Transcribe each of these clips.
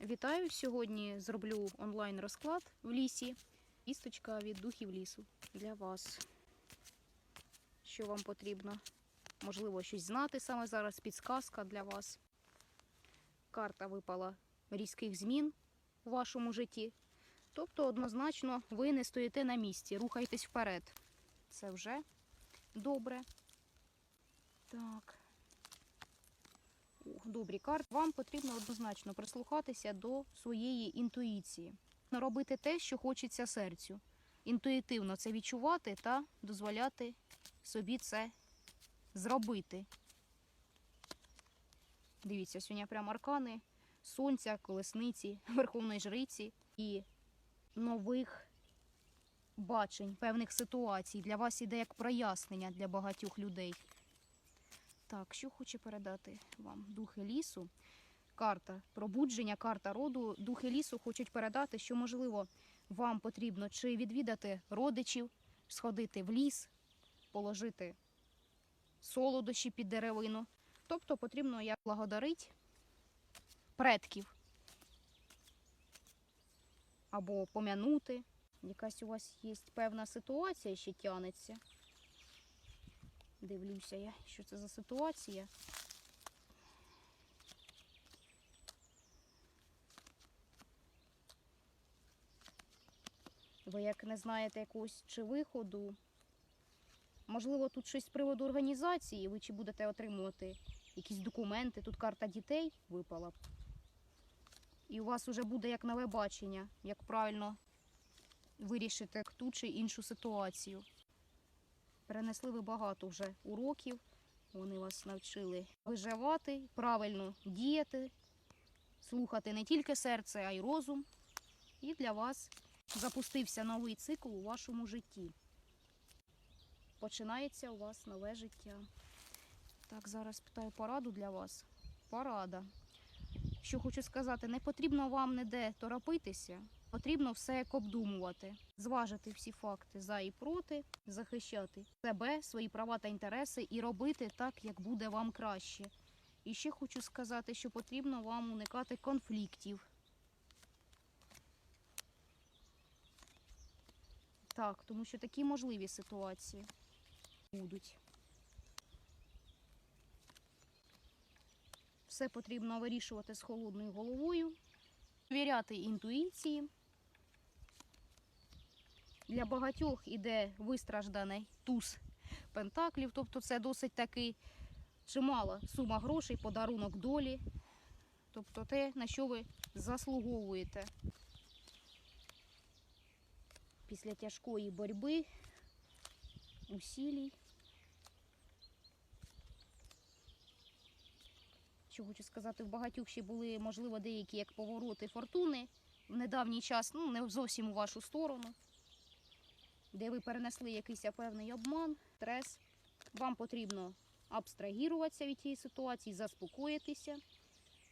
Вітаю! Сьогодні зроблю онлайн розклад в лісі. Істочка від духів лісу для вас. Що вам потрібно? Можливо, щось знати саме зараз. Підсказка для вас. Карта випала різких змін у вашому житті. Тобто, однозначно, ви не стоїте на місці, рухайтесь вперед. Це вже добре. Так. Добрі карти. Вам потрібно однозначно прислухатися до своєї інтуїції. Робити те, що хочеться серцю. Інтуїтивно це відчувати та дозволяти собі це зробити. Дивіться, сьогодні прям аркани сонця, колесниці, верховної жриці і нових бачень, певних ситуацій. Для вас іде як прояснення для багатьох людей. Так, що хоче передати вам духи лісу? Карта пробудження, карта роду. Духи лісу хочуть передати, що можливо вам потрібно чи відвідати родичів, сходити в ліс, положити солодощі під деревину. Тобто потрібно як благодарити предків або пом'янути. Якась у вас є певна ситуація, ще тянеться. Дивлюся я, що це за ситуація. Ви як не знаєте якогось чи виходу. Можливо, тут щось з приводу організації, ви чи будете отримувати якісь документи. Тут карта дітей випала. І у вас вже буде як нове бачення, як правильно вирішити ту чи іншу ситуацію. Перенесли ви багато вже уроків. Вони вас навчили виживати, правильно діяти, слухати не тільки серце, а й розум. І для вас запустився новий цикл у вашому житті. Починається у вас нове життя. Так, зараз питаю пораду для вас. Порада. Що хочу сказати, не потрібно вам ніде торопитися, потрібно все як обдумувати, зважити всі факти за і проти, захищати себе, свої права та інтереси і робити так, як буде вам краще. І ще хочу сказати, що потрібно вам уникати конфліктів. Так, тому що такі можливі ситуації будуть. Все потрібно вирішувати з холодною головою, довіряти інтуїції. Для багатьох іде вистражданий туз пентаклів, тобто це досить таки чимала сума грошей, подарунок долі. Тобто те, на що ви заслуговуєте. Після тяжкої боротьби, усілій. Що хочу сказати, в багатьох ще були, можливо, деякі як повороти фортуни в недавній час, ну не зовсім у вашу сторону, де ви перенесли якийсь певний обман, стрес. Вам потрібно абстрагіруватися від тієї ситуації, заспокоїтися,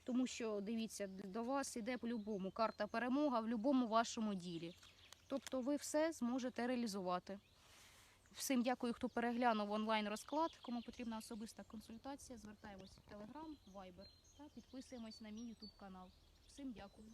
тому що дивіться, до вас іде по-любому карта перемога в будь-якому вашому ділі. Тобто ви все зможете реалізувати. Всім дякую, хто переглянув онлайн розклад. Кому потрібна особиста консультація, звертаємось в Telegram, Viber та підписуємось на мій YouTube канал. Всім дякую.